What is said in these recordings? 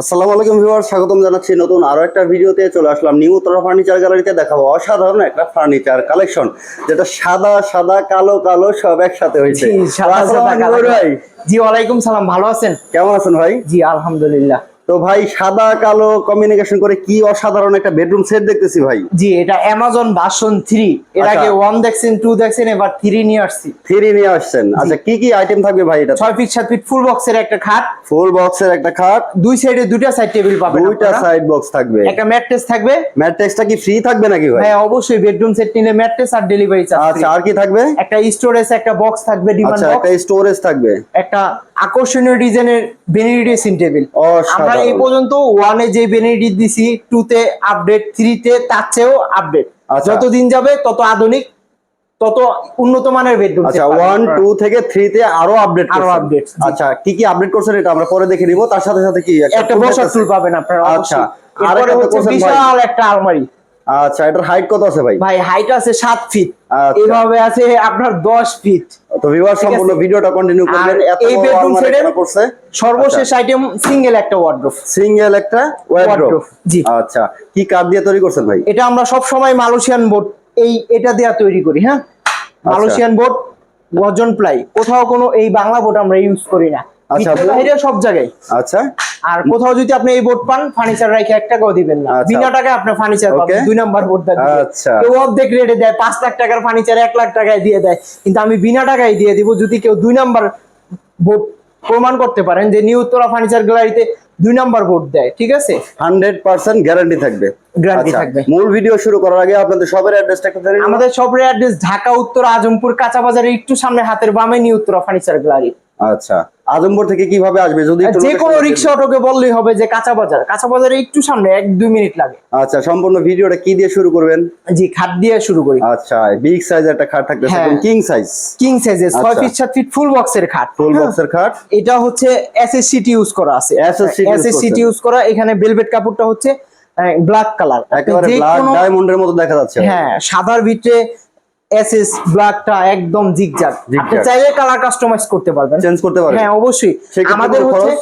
আসসালামু আলাইকুম ভিউয়ার স্বাগতম জানাচ্ছি নতুন আরও একটা ভিডিওতে। চলে আসলাম নিউ উত্তরা ফার্নিচার গ্যালারিতে দেখাবো অসাধারণ একটা ফার্নিচার কালেকশন যেটা সাদা সাদা কালো কালো সব একসাথে হয়েছে। জি ওয়ালাইকুম সালাম ভালো আছেন? কেমন আছেন ভাই? জি আলহামদুলিল্লাহ। তো ভাই সাদা কালো কমিউনিকেশন করে কি অসাধারণ একটা বেডরুম সেট দেখতেছি ভাই। জি এটা অ্যামাজন ভার্সন থ্রি এর আচ্ছা। আগে ওয়ান দেখছেন টু দেখছেন এবার থ্রি নিয়ে আসছি। থ্রি নিয়ে আসছেন। আচ্ছা কি কি আইটেম থাকবে ভাই এটা? ছয় ফিট সাত ফিট ফুল বক্সের একটা খাট। ফুল বক্সের একটা খাট। দুই সাইডে দুইটা সাইড টেবিল পাবেন দুইটা সাইড বক্স থাকবে। একটা ম্যাট্রেস থাকবে। ম্যাট্রিক্সটা কি ফ্রি থাকবে নাকি ভাই? হ্যাঁ অবশ্যই বেডরুম সেট নিলে ম্যাট্রেস আর ডেলিভারি চার্জ আচ্ছা আর কি থাকবে? একটা স্টোরেজ একটা বক্স থাকবে ডিমান্ড আচ্ছা বক্স একটা স্টোরেজ থাকবে। একটা আকর্ষণীয় ডিজাইনের বেনিডিটি সিন টেবিল আমরা এই পর্যন্ত ওয়ানে যে বেনিডিটি দিছি টু তে আপডেট থ্রি তে তার চেয়েও আপডেট আচ্ছা। যত দিন যাবে তত আধুনিক তত উন্নত মানের বেডরুম আচ্ছা ওয়ান টু থেকে থ্রি তে আরও আপডেট আরও জি। আচ্ছা কি কি আপডেট করছেন এটা আমরা পরে দেখে নিব তার সাথে সাথে কি একটা বসার? টুল পাবেন আপনারা আচ্ছা অবশ্যই। আর একটা হচ্ছে করছেন ভাই বিশাল একটা আলমারি আচ্ছা এটার হাইট কত আছে ভাই? ভাই হাইট আছে সাত ফিট আচ্ছা। এইভাবে আছে আপনার দশ ফিট তো ভিউয়ার সম্পূর্ণ ভিডিওটা কন্টিনিউ করবেন এত এই বড় bedroom আলমারি set এর কেন করছে সর্বশেষ আইটেম সিঙ্গেল একটা ওয়ার্ড্রোফ সিঙ্গেল একটা ওয়ার্ড্রোব জি। আচ্ছা কি কাঠ দিয়ে তৈরি করছেন ভাই? এটা আমরা সব সময় মালয়েশিয়ান বোর্ড এই এটা দেয়া তৈরি করি হ্যাঁ? আচ্ছা। মালয়েশিয়ান বোর্ড গর্জন প্লাই কোথাও কোনো এই বাংলা বোর্ড আমরা ইউজ করি না। আচ্ছা, বাইরে সব জায়গায়। আচ্ছা। আর কোথাও যদি আপনি এই বোর্ড পান ফার্নিচার রাখে এক টাকাও দিবেন না। আচ্ছা। বিনা টাকায় আপনি ফার্নিচার পাবেন। Okay. দুই নাম্বার বোর্ডটা আচ্ছা। কেউ অর্ধেক রেটে দেয় পাঁচ লাখ টাকার ফার্নিচার এক লাখ টাকায় দিয়ে দেয়। কিন্তু আমি বিনা টাকায় দিয়ে দিব যদি কেউ দুই নাম্বার বোর্ড প্রমাণ করতে পারেন যে নিউ উত্তরা ফার্নিচার গ্যালারিতে দুই নাম্বার বোর্ড দেয় ঠিক আছে? হান্ড্রেড পার্সেন্ট গ্যারান্টি থাকবে। আচ্ছা, থাকবে। মূল ভিডিও শুরু করার আগে আপনাদের সবার অ্যাড্রেসটা একটু জেনে আমাদের অ্যাড্রেস ঢাকা উত্তর আজমপুর কাঁচা বাজারের একটু সামনে হাতের বামে নিউ উত্তরা ফার্নিচার গ্যালারি আচ্ছা আজমপুর থেকে কীভাবে আসবে? যদি যে কোনো রিক্সা অটোকে বললেই হবে যে কাঁচা বাজার। কাঁচা বাজারে একটু সামনে এক দুই মিনিট লাগে। আচ্ছা সম্পূর্ণ ভিডিওটা কি দিয়ে শুরু করবেন? জি খাট দিয়ে শুরু করি। আচ্ছা বিগ সাইজ একটা খাট হ্যাঁ। কিং সাইজ কিং ছয় আচ্ছা। ফিট সাত ফিট ফুল বক্সের খাট। ফুল হ্যাঁ। বক্সের খাট। এটা হচ্ছে এসএসসিটি ইউজ করা আছে। এসএসসিটি। ইউজ করা। এখানে ভেলভেট কাপড়টা হচ্ছে ব্ল্যাক কালার একেবারে ব্ল্যাক ডায়মন্ডের মতো দেখা যাচ্ছে। হ্যাঁ সাদার ভিতরে এসএস ব্ল্যাকটা একদম জিগজাগ আপনি চাইলে কালার কাস্টমাইজ করতে পারবেন। চেঞ্জ করতে পারবেন। হ্যাঁ অবশ্যই। আমাদের হচ্ছে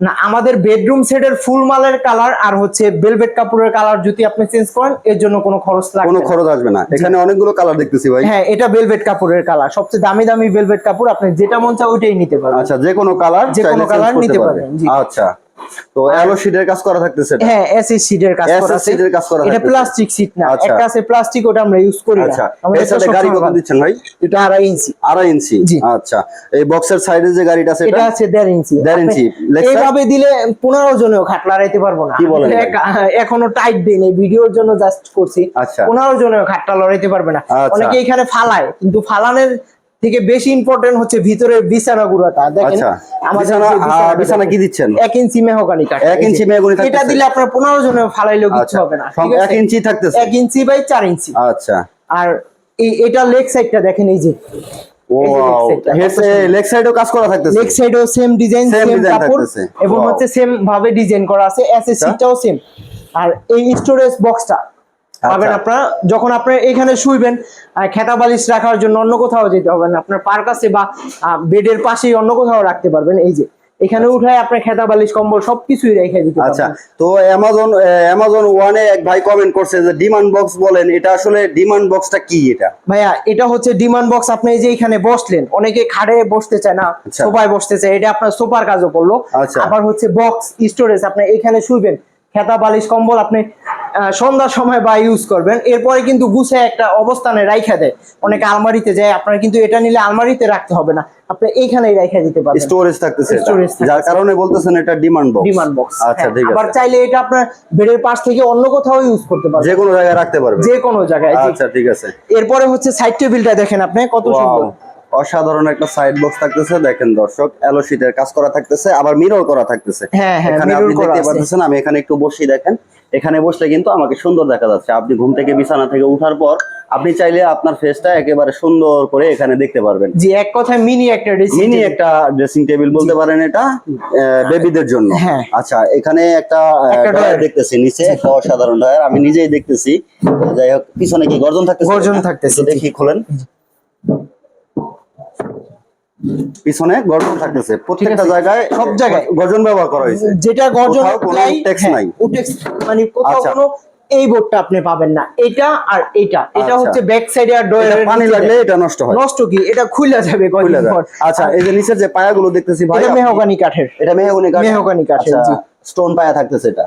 না আমাদের বেডরুম সেটের ফুল মালের কালার আর হচ্ছে বেলভেট কাপড়ের কালার যদি আপনি চেঞ্জ করেন এর জন্য কোনো খরচ লাগবে কোনো খরচ আসবে না। এখানে অনেকগুলো কালার দেখতেছি ভাই। হ্যাঁ এটা বেলভেট কাপড়ের কালার সবচেয়ে দামি দামি বেলভেট কাপড় আপনি যেটা মন চায় ওইটাই নিতে পারবেন। আচ্ছা যে কোনো কালার যে কোনো colour নিতে পারবেন, জি। আচ্ছা। তো অ্যালো শিটের কাজ করা থাকতেছে। হ্যাঁ এসএস সিটের কাজ করা আছে। এর কাজ করা এটা প্লাস্টিক সিট না আচ্ছা। একটা আছে প্লাস্টিক ওটা আমরা ইউজ করি আচ্ছা এর সাথে গাড়ি কত দিচ্ছেন ভাই? এটা ইঞ্চি। আড়াই ইঞ্চি? আচ্ছা এই বক্সের সাইডে যে গাড়িটা আছে এটা আছে দেড় ইঞ্চি। দেড় ইঞ্চি। এইভাবে দিলে পনেরো জনেও খাট লড়াইতে পারব না। এখনও টাইট দিই ভিডিওর জন্য জাস্ট করছি। আচ্ছা। পনেরো জনেও খাটটা লড়াইতে পারবে না। আচ্ছা। অনেকে এখানে ফালায় কিন্তু ফালানের থেকে বেশি ইম্পর্টেন্ট হচ্ছে ভিতরে বিছানা গুঁড়াটা। দেখেন আচ্ছা। বিছানা কি দিচ্ছেন? এক ইঞ্চি মেহগানি কাঠ। এক ইঞ্চি মেহগনি এটা দিলে আপনার পনেরো জনের ফালাইলেও কিছু আচ্ছা। হবে না সব এক আছে? ইঞ্চি থাকতেছে? এক ইঞ্চি বাই চার ইঞ্চি। আচ্ছা। আর এই এটা লেগ সাইডটা দেখেন এই যে। এবং হচ্ছে সেম ভাবে ডিজাইন করা আছে আর এই স্টোরেজ বক্সটা পাবেন আচ্ছা। আপনারা। যখন আপনি এখানে শুইবেন খেতা বালিশ রাখার জন্য অন্য কোথাও যেতে হবে না। আপনার পার কাছে বা বেডের পাশেই অন্য কোথাও রাখতে পারবেন। এই যে এখানে উঠায় আপনার খেতা বালিশ কম্বল সবকিছুই রেখে দিতে আচ্ছা তো অ্যামাজন অ্যামাজন ওয়ানে এক ভাই কমেন্ট করছে যে ডিমান্ড বক্স বলেন এটা আসলে ডিমান্ড বক্সটা কি এটা? ভাইয়া এটা হচ্ছে ডিমান্ড বক্স আপনি এই যে এখানে বসলেন অনেকে খাড়ে বসতে চায় না আচ্ছা। সোফায় বসতে চায় এটা আপনার সোফার কাজও করল। আচ্ছা। আবার হচ্ছে বক্স স্টোরেজ আপনি এখানে শুইবেন খেতা বালিশ কম্বল আপনি সন্ধ্যার সময় বা ইউজ করবেন। এরপরে কিন্তু গুছে একটা অবস্থানে রাইখা দেয়। অনেকে আলমারিতে যায় আপনার কিন্তু এটা নিলে আলমারিতে রাখতে হবে না। আপনি এইখানেই রাইখা দিতে পারবেন। স্টোরেজ থাকতেছে। যার কারণে বলতেছেন এটা ডিমান্ড বক্স ডিমান্ড বক্স আচ্ছা ঠিক আবার চাইলে এটা আপনার বেডের পাশ থেকে অন্য কোথাও ইউজ করতে পারবেন। যে কোনো জায়গায় রাখতে পারবে যে কোনো জায়গায় আচ্ছা ঠিক আছে। এরপরে হচ্ছে সাইড টেবিলটা দেখেন আপনি কত সুন্দর। অসাধারণ একটা সাইড বক্স থাকতেছে দেখেন দর্শক। অ্যালো শীটের কাজ করা থাকতেছে আবার মিরর করা থাকতেছে। হ্যাঁ, হ্যাঁ, এখানে আপনি দেখতে আছে। পাচ্ছেন আমি এখানে একটু বসেই দেখেন। এখানে বসলে কিন্তু আমাকে সুন্দর দেখা যাচ্ছে। আপনি ঘুম থেকে বিছানা থেকে উঠার পর আপনি চাইলে আপনার ফেসটা একেবারে সুন্দর করে এখানে দেখতে পারবেন। জি এক কথায় মিনি একটা ড্রেসিং মিনি একটা ড্রেসিং টেবিল বলতে পারেন এটা বেবিদের জন্য। হ্যাঁ। আচ্ছা এখানে একটা একটা ড্রয়ার দেখতেছি নিচে একটা অসাধারণ ড্রয়ার আমি নিজেই দেখতেছি। যাই হোক পিছনে কি গর্জন থাকতেছে? গর্জন থাকতেছে, দেখি খোলেন। পিছনে গর্জন থাকতেছে। প্রত্যেকটা জায়গায় সব জায়গায়। গর্জন ব্যবহার করা হয়েছে। যেটা গর্জন কোনো নাই, হ্যাঁ, নাই। মানে কোথাও আচ্ছা। কোনো এই বোর্ডটা আপনি পাবেন না। এটা আর এটা। এটা আচ্ছা। হচ্ছে ব্যাক সাইডে আর ডয়ের পানি লাগলে এটা নষ্ট হয়। নষ্ট কি? এটা খুলে যাবে কয়দিন পর। আচ্ছা এই যে নিচের যে পায়াগুলো দেখতেছি ভাই এটা মেহগানি কাঠের। এটা মেহগনি কাঠ। মেহগনি কাঠের, জি। স্টোন পায়া থাকতেছে এটা।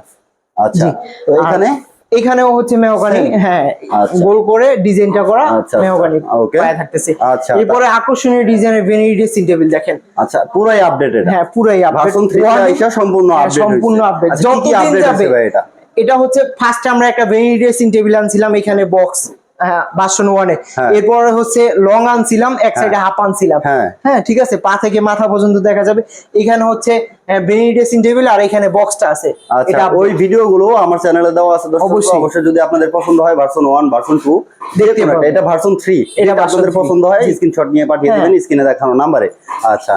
আচ্ছা তো এখানে এখানেও হচ্ছে মেহগানি হ্যাঁ আচ্ছা। গোল করে ডিজাইনটা করা আচ্ছা, আচ্ছা। মেহগানি ওকে পায়া থাকতেছে। আচ্ছা, এরপরে আকর্ষণীয় ডিজাইনের ভেনিটি ড্রেসিং টেবিল দেখেন। আচ্ছা পুরাই আপডেটেড হ্যাঁ পুরাই আপডেট ভার্সন 3 তে আইসা সম্পূর্ণ হ্যাঁ, আপডেট সম্পূর্ণ আপডেট যতদিন আপডেট যাবে এটা? এটা হচ্ছে ফার্স্ট আমরা একটা ভেনিটি ড্রেসিং টেবিল আনছিলাম এখানে বক্স ওয়ানে হ্যাঁ। এরপরে হচ্ছে লং আনছিলাম এক সাইডে হাফ আনছিলাম। হ্যাঁ। হ্যাঁ ঠিক আছে? পা থেকে মাথা পর্যন্ত দেখা যাবে। এখানে হচ্ছে ড্রেসিং টেবিল আর এখানে বক্সটা আছে। আচ্ছা এটা ওই ভিডিও গুলো আমার চ্যানেলে দেওয়া আছে অবশ্যই। অবশ্যই যদি আপনাদের পছন্দ হয় ভার্সন 1 ভার্সন 2 দেখতে দেখতে এটা ভার্সন 3 এটা আপনাদের পছন্দ হয়। স্ক্রিনশট নিয়ে পাঠিয়ে হ্যাঁ। দিবেন স্ক্রিনে দেখানো নম্বরে আচ্ছা।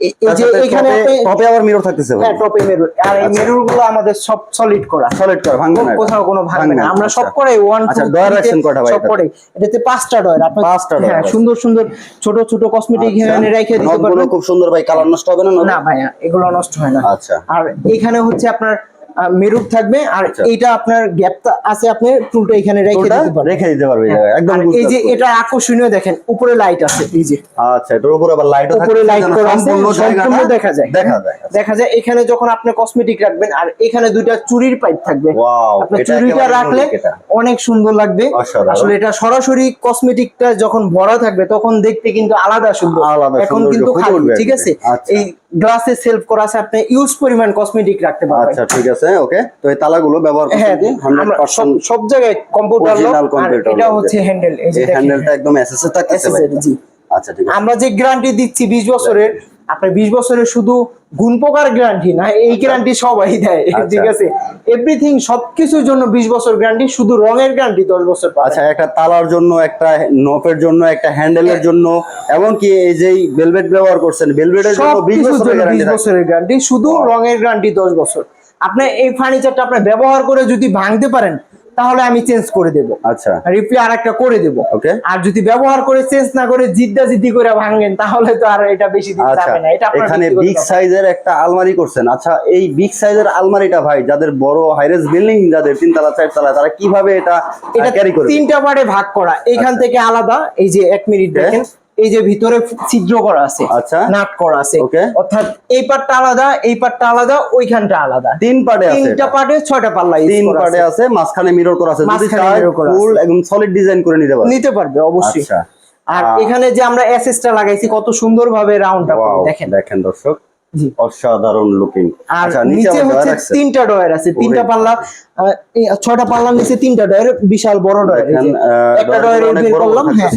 এ- এই যে এখানে আপনি- টপে আবার মিরর থাকতেছে হ্যাঁ টপে মেরুর আর এই। গুলো আমাদের সব সলিড করা। সলিড কর ভাঙবে না কোথাও কোনো ভাঙবে না। আমরা সব আচ্ছা। করে ওয়ান আচ্ছা, ডয়ার রাখছেন কয়টা ভাই সব করে এটাতে পাঁচটা ডয়ার আপনার পাঁচটা ডয়ার হ্যাঁ সুন্দর সুন্দর ছোট ছোট কসমেটিক আচ্ছা। এখানে রেখে দিতে পারবেন। খুব সুন্দর ভাই কালার নষ্ট হবে না? না ভাইয়া এগুলো নষ্ট হয় না। আচ্ছা। আর এখানে হচ্ছে আপনার মেরুর থাকবে আর আচ্ছা। এইটা আপনার গ্যাপটা আছে আপনি টুলটা এখানে রেখে দিতে পারবেন। রেখে দিতে পারবে একদম এই যে এটা আকর্ষণীয় দেখেন উপরে লাইট আছে এই যে। আচ্ছা এটার উপর আবার লাইটও উপরে লাইট করা আছে সম্পূর্ণ দেখা যায় দেখা যায় আচ্ছা। দেখা যায় এখানে যখন আপনি কসমেটিক রাখবেন আর এখানে দুইটা চুরির পাইপ থাকবে। ওয়াও আপনার এটা চুরিটা রাখলে অনেক সুন্দর লাগবে। আসলে এটা সরাসরি কসমেটিকটা যখন ভরা থাকবে তখন দেখতে কিন্তু আলাদা সুন্দর। আলাদা এখন কিন্তু ঠিক আছে? আচ্ছা। এই গ্লাসে সেলফ করা আছে আপনি ইউজ পরিমাণ কসমেটিক রাখতে পারবেন। আচ্ছা ঠিক আছে ওকে? তো এই তালাগুলো ব্যবহার হ্যাঁ করতে আমরা সব 100% সব জায়গায় কম্পিউটার লক আর এটা হচ্ছে হ্যান্ডেল এই যে হ্যান্ডেলটা একদম এসএসএ থাকতে ভাই জি। আচ্ছা ঠিক আছে। আমরা যে গ্যারান্টি দিচ্ছি বিশ বছরের আপনার বিশ বছরের শুধু গুণ প্রকার গ্যারান্টি না এই গ্যারান্টি সবাই দেয় আচ্ছা। ঠিক আছে এভরিথিং সবকিছুর জন্য বিশ বছর গ্যারান্টি শুধু রঙের গ্যারান্টি দশ বছর। আচ্ছা একটা তালার জন্য একটা নপের জন্য একটা হ্যান্ডেলের জন্য এমনকি এই যে ভেলভেট ব্যবহার করছেন ভেলভেটের জন্য সব 20 কিছুর বছরের জন্য গ্যারান্টি বিশ বছরের গ্যারান্টি শুধু. রঙের গ্যারান্টি দশ বছর আপনি এই ফার্নিচারটা আপনি ব্যবহার করে যদি ভাঙতে পারেন তাহলে আমি চেঞ্জ করে দেবো। আচ্ছা। রিপ্লে আর একটা করে দেবো। ওকে আর যদি ব্যবহার করে চেঞ্জ না করে জিদ্দা জিদ্দি করে ভাঙেন তাহলে তো আর এটা বেশি দিন আচ্ছা যাবে না। এটা এখানে বিগ সাইজের একটা আলমারি করছেন। আচ্ছা এই বিগ সাইজের আলমারিটা ভাই যাদের বড় হাইরেস বিল্ডিং যাদের তিনতলা চারতলা তারা কীভাবে এটা এটা ক্যারি করবে? তিনটা পার্টে ভাগ করা। এখান আচ্ছা। থেকে আলাদা। এই যে এক মিনিট দেখেন এই যে ভিতরে ছিদ্র করা আছে আচ্ছা। নাট করা আছে। অর্থাৎ এই পাটটা আলাদা এই পাটটা আলাদা ওইখানটা আলাদা। তিন পাটে আছে তিনটা পাটে ছয়টা পাল্লা তিন পাটে আছে। মাঝখানে মিরর করা আছে। যদি আছে। ফুল একদম সলিড ডিজাইন করে নিতে পারবে। নিতে পারবে অবশ্যই। আচ্ছা। আর এখানে যে আমরা এসএসটা লাগাইছি কত সুন্দর ভাবে রাউন্ডটা দেখেন। দেখেন দর্শক অসাধারণ লুকিং আর আচ্ছা নিচে হচ্ছে তিনটা ডয়ার আছে তিনটা পাল্লা ছয়টা পাল্লার নিচে তিনটা ডয়ার বিশাল বড় ডয়ার একটা ডয়ার বের করলাম হ্যাঁ।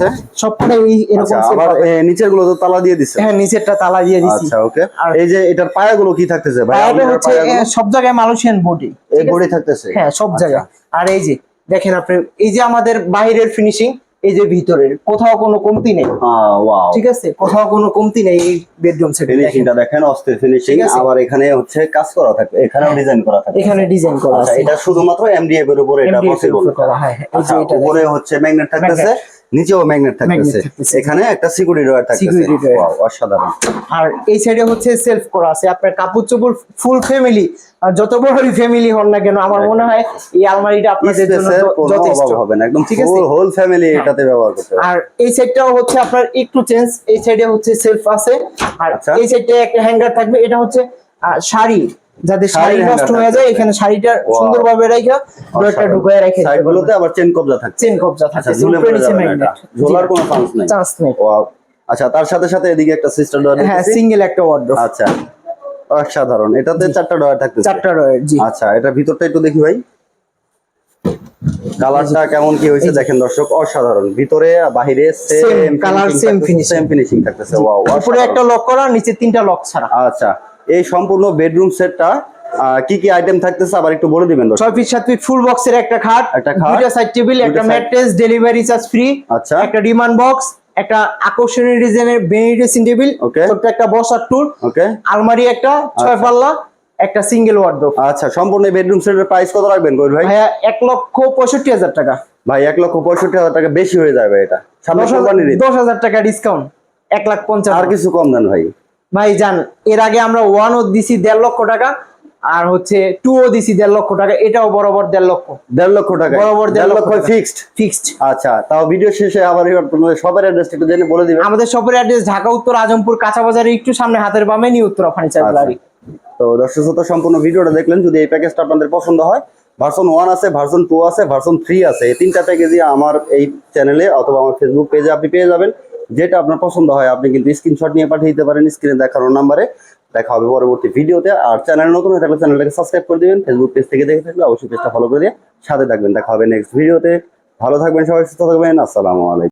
এই এরকম আচ্ছা আবার নিচেরগুলো তো তালা দিয়ে দিছে। হ্যাঁ নিচেরটা তালা দিয়ে দিছি। আচ্ছা ওকে। এই যে এটার পায়াগুলো কি থাকতেছে ভাই? পায়াটা হচ্ছে সব জায়গায় মালয়েশিয়ান বডি এই বডি থাকতেছে? হ্যাঁ সব আচ্ছা। জায়গায়। আর এই যে দেখেন আপনি এই যে আমাদের বাইরের ফিনিশিং এই যে ভিতরে কোথাও কোনো কমতি নেই। ঠিক আছে? কোথাও কোনো কমতি নেই এই বেডরুম সেট দেখেন। ফিনিশিংটা দেখেন অস্থির ফিনিশিং আবার এখানে হচ্ছে কাজ করা থাকে এখানে ডিজাইন করা থাকে এখানে ডিজাইন করা আছে। এটা শুধুমাত্র এমডিএফ এর উপরে এটা পসিবল করা, হ্যাঁ, হ্যাঁ, এই যে আচ্ছা এটা উপরে হচ্ছে ম্যাগনেট থাকতেছে। নিচেও ম্যাগনেট থাকতেছে। এখানে একটা সিকিউরিটি ডয়ার থাকতেছে। অসাধারণ। আর এই সাইডে হচ্ছে সেলফ করা আছে। আপনার কাপড় চোপড় ফুল ফ্যামিলি যত বড়ই ফ্যামিলি হন না কেন আমার মনে হয় এই আলমারিটা আপনাদের জন্য যথেষ্ট। হবে না। একদম ঠিক আছে? হোল ফ্যামিলি এটাতে ব্যবহার করতে আর এই সাইডটাও হচ্ছে আপনার একটু চেঞ্জ এই সাইডে হচ্ছে সেলফ আছে। আর আচ্ছা। এই সাইডে একটা হ্যাঙ্গার থাকবে। এটা হচ্ছে শাড়ি। যাদের শাড়ি নষ্ট হয়ে যায় এখানে শাড়িটা Wow. সুন্দরভাবে রাখা ডয়ারটা ঢুকায় রেখে সাইড গুলোতে আবার চেন কবজা থাকছে। চেন কবজা থাকে ঝুলে পড়ে নিচে যাবে ম্যাগনেট এটা। ঝোলার কোনো চান্স নেই। চান্স নেই। ওয়াও। আচ্ছা তার সাথে সাথে এদিকে একটা সিস্টার ডয়ার হ্যাঁ সিঙ্গেল একটা ওয়ার্ড্রোব আচ্ছা। অসাধারণ। এটাতে চারটা ডয়ার থাকতেছে। চারটা ডয়ার জি। আচ্ছা এটা ভিতরটা একটু দেখি ভাই। কালারটা কেমন কি হয়েছে দেখেন দর্শক অসাধারণ। ভিতরে বাহিরে Same colour, same finishing। Same finishing থাকতেছে। ওয়াও উপরে একটা লক করা নিচে তিনটা লক ছাড়া। আচ্ছা। এই সম্পূর্ণ বেডরুম সেটটা কি কি আইটেম থাকতেছে আবার একটু বলে দিবেন দর্শক ছয় ফিট সাত ফিট ফুল বক্সের একটা খাট একটা খাট, দুইটা সাইড টেবিল একটা ম্যাট্রেস ডেলিভারি চার্জ ফ্রি আচ্ছা। একটা ডিমান্ড বক্স একটা আকর্ষণীয় ডিজাইনের বেনি ড্রেসিং টেবিল. ছোট্ট একটা বসার টুল ওকে আলমারি একটা ছয় আচ্ছা। পাল্লা একটা সিঙ্গেল ওয়ার্ডরোব আচ্ছা সম্পূর্ণ বেডরুম সেটের প্রাইস কত রাখবেন কইল ভাই ভাইয়া এক লক্ষ পঁয়ষট্টি হাজার টাকা ভাই এক লক্ষ পঁয়ষট্টি হাজার টাকা বেশি হয়ে যাবে এটা সামনে দশ হাজার কোরবানির ঈদ। দশ হাজার টাকা ডিসকাউন্ট এক লাখ পঞ্চাশ আর কিছু কম দেন ভাই ভাই জান এর আগে আমরা ওয়ান ও দিছি দেড় লক্ষ টাকা আর হচ্ছে টু ও দিছি দেড় লক্ষ টাকা এটাও বরাবর দেড় লক্ষ। দেড় লক্ষ টাকা। বরাবর দেড় লক্ষ ফিক্সড ফিক্সড আচ্ছা তাও ভিডিও শেষে আবার এবার তোমাদের সবার অ্যাড্রেসটা একটু জেনে বলে দিবেন আমাদের শপের অ্যাড্রেস ঢাকা উত্তর আজমপুর কাঁচা বাজারে একটু সামনে হাতের বামে নিউ উত্তরা ফার্নিচার আচ্ছা। গ্যালারি তো দর্শক শ্রোতা সম্পূর্ণ ভিডিওটা দেখলেন যদি এই প্যাকেজটা আপনাদের পছন্দ হয় ভার্সন ওয়ান আছে ভার্সন টু আছে ভার্সন থ্রি আছে এই তিনটা প্যাকেজই আমার এই চ্যানেলে অথবা আমার ফেসবুক পেজে আপনি পেয়ে যাবেন। যেটা আপনার পছন্দ হয়, আপনি কিন্তু স্ক্রিনশট নিয়ে পাঠিয়ে দিতে পারেন স্ক্রিনে দেখানো নাম্বারে। দেখা হবে পরবর্তী ভিডিওতে। আর চ্যানেল নতুন হয়ে থাকলে চ্যানেলটাকে সাবস্ক্রাইব করে দিবেন। ফেসবুক পেজ থেকে দেখে থাকলে অবশ্যই পেজটা ফলো করে দিয়ে সাথে থাকবেন। দেখা হবে নেক্সট ভিডিওতে ভালো থাকবেন সবাই, সুস্থ থাকবেন। আসসালামু আলাইকুম।